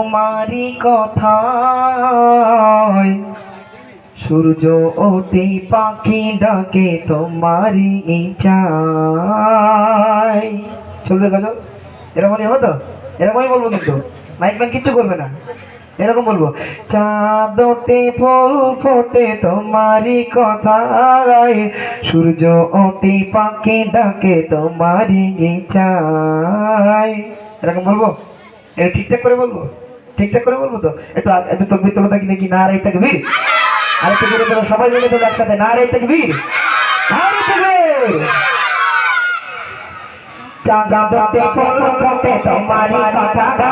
তোমারই কথায় সূর্য ওঠে পাখি ডাকে, তোমারই চাই। চলবে গেল এরকমই হতো এরকমই বলব কিন্তু। মাইক ম্যান কিচ্ছু করবে না। এরকম বলব। চাঁদতে ফুল ফোটে তোমারই কথায়, সূর্য ওঠে পাখি ডাকে, তোমারই চাই। এরকম বলব? এটা ঠিকঠাক করে বলব? ঠিকঠাক করে বলব তো একটু আগ- একটু তকবির তোলা থাকি নাকি না রে তাকবীর আর একটু করে তোলো সবাই মিলে তোলো একসাথে না রে তাকবীর না রে তাকবীর চাঁদাতে ফুল ফোটে তোমারি কথা কথা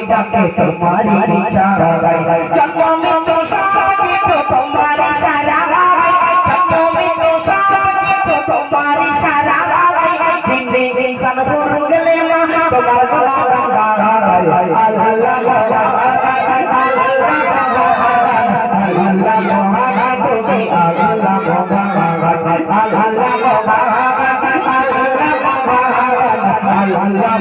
কথা তোমারি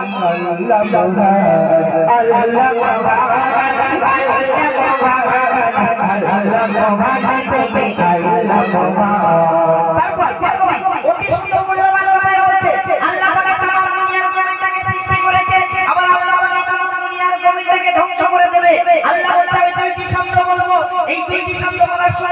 অতি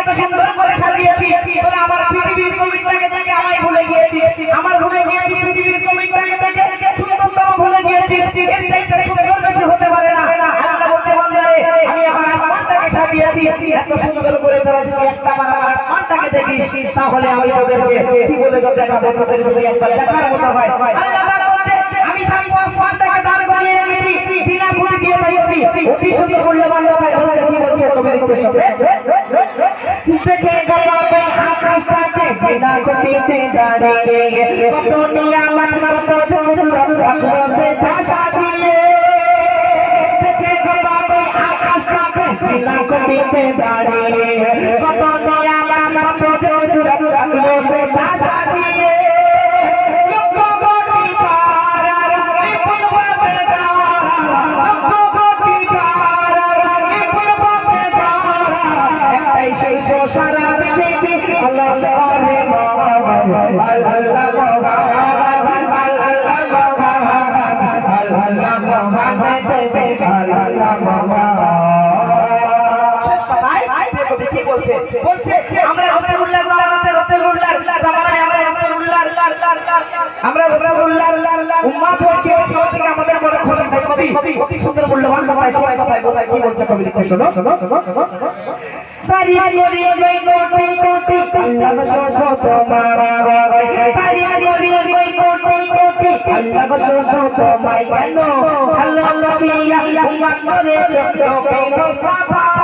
এত সুন্দর করে আমায় ভুলে। আমার ভুলে সুন্দরতম ভুলে হতে পারে না। আমি আমার সুন্দর দেখিস, আমি হয়। বিনা অতি সুন্দর মূল্যবান বলছে, কি বলছে কবি লিখতে শুনবে। দেখে গলাবে আকাশটাকে বিনা গতিতে দাঁড়িয়ে কত নিয়ামত কত জোর রাখল সে ভাষা দিয়ে দেখে গলাবে আকাশটাকে বিনা গতিতে দাঁড়িয়ে কত নিয়ামত কত আমরা রসুলুল্লাহ জামানাতে উল্লাহ জামানায় আমরা রসুলুল্লাহর উম্মত হয়েছি, এই সময় থেকে আমাদের মনে খুশি থাকবে কবি অতি সুন্দর মূল্যবান কথায় সবাই কথায় কথায় কি বলছে কবি লিখছে শোনো পারি পারি ওই কোটি কোটি আল্লাহ শোষো তোমার পারি পারি ওই কোটি কোটি আল্লাহ শোষো তোমায় কেন আল্লাহ আল্লাহ সিয়া উম্মাত করে চোখ চোখে মুস্তাফা